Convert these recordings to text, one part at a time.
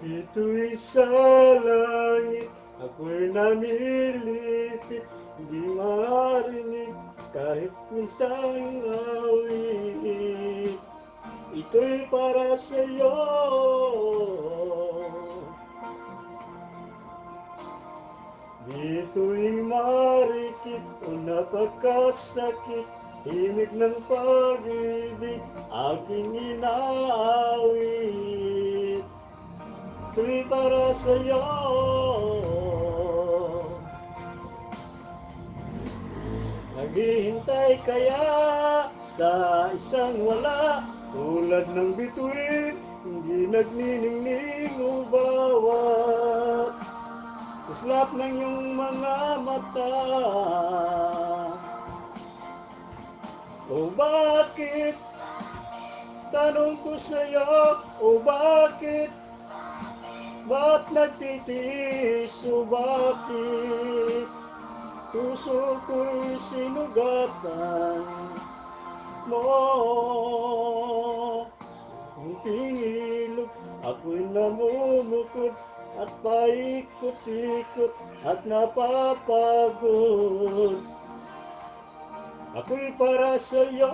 Dito'y sa langit, ako'y namilipit, di marinig kahit minsan awit. Ito'y para sa'yo. Dito'y marikit o napakasakit, himig ng pag-ibig, aking inaawit. Ito'y para sa'yo. Naghihintay kaya sa isang wala Tulad ng bituin, hindi nagniningning bawat Islap ng iyong mga mata O bakit? Tanong ko sa'yo, o bakit? Ba't nagtitiis o bakit? Puso ko'y sinugatan mo. Ang tingilog, ako'y namumukod At paikot-ikot at napapagod. Ako'y para sa'yo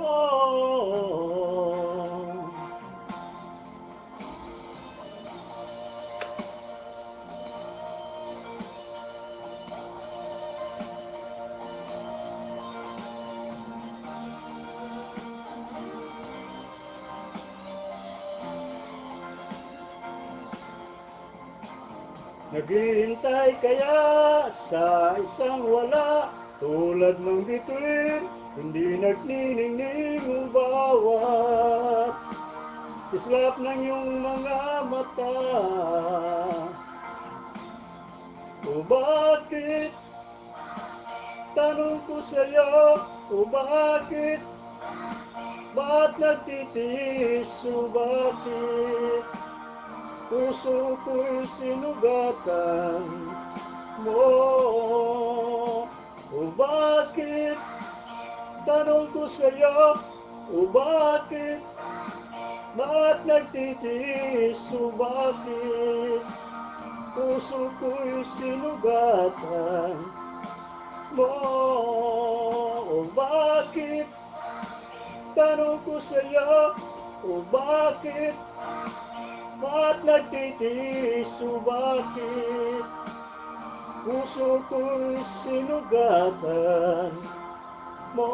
Naghihintay kaya sa isang wala Tulad ng bituin, hindi nagniningning o bawat Islap ng iyong mga mata O bakit? Tanong ko sa'yo, o bakit? Ba't nagtitiis o bakit? Puso ko'y sinugatan mo O bakit? Tanong ko sa'yo O bakit? Ba't nagtitiis o bakit? Puso ko'y sinugatan mo O bakit? Tanong ko sa'yo O bakit? Ba't nagtitiis o bakit? Puso ko'y sinugatan mo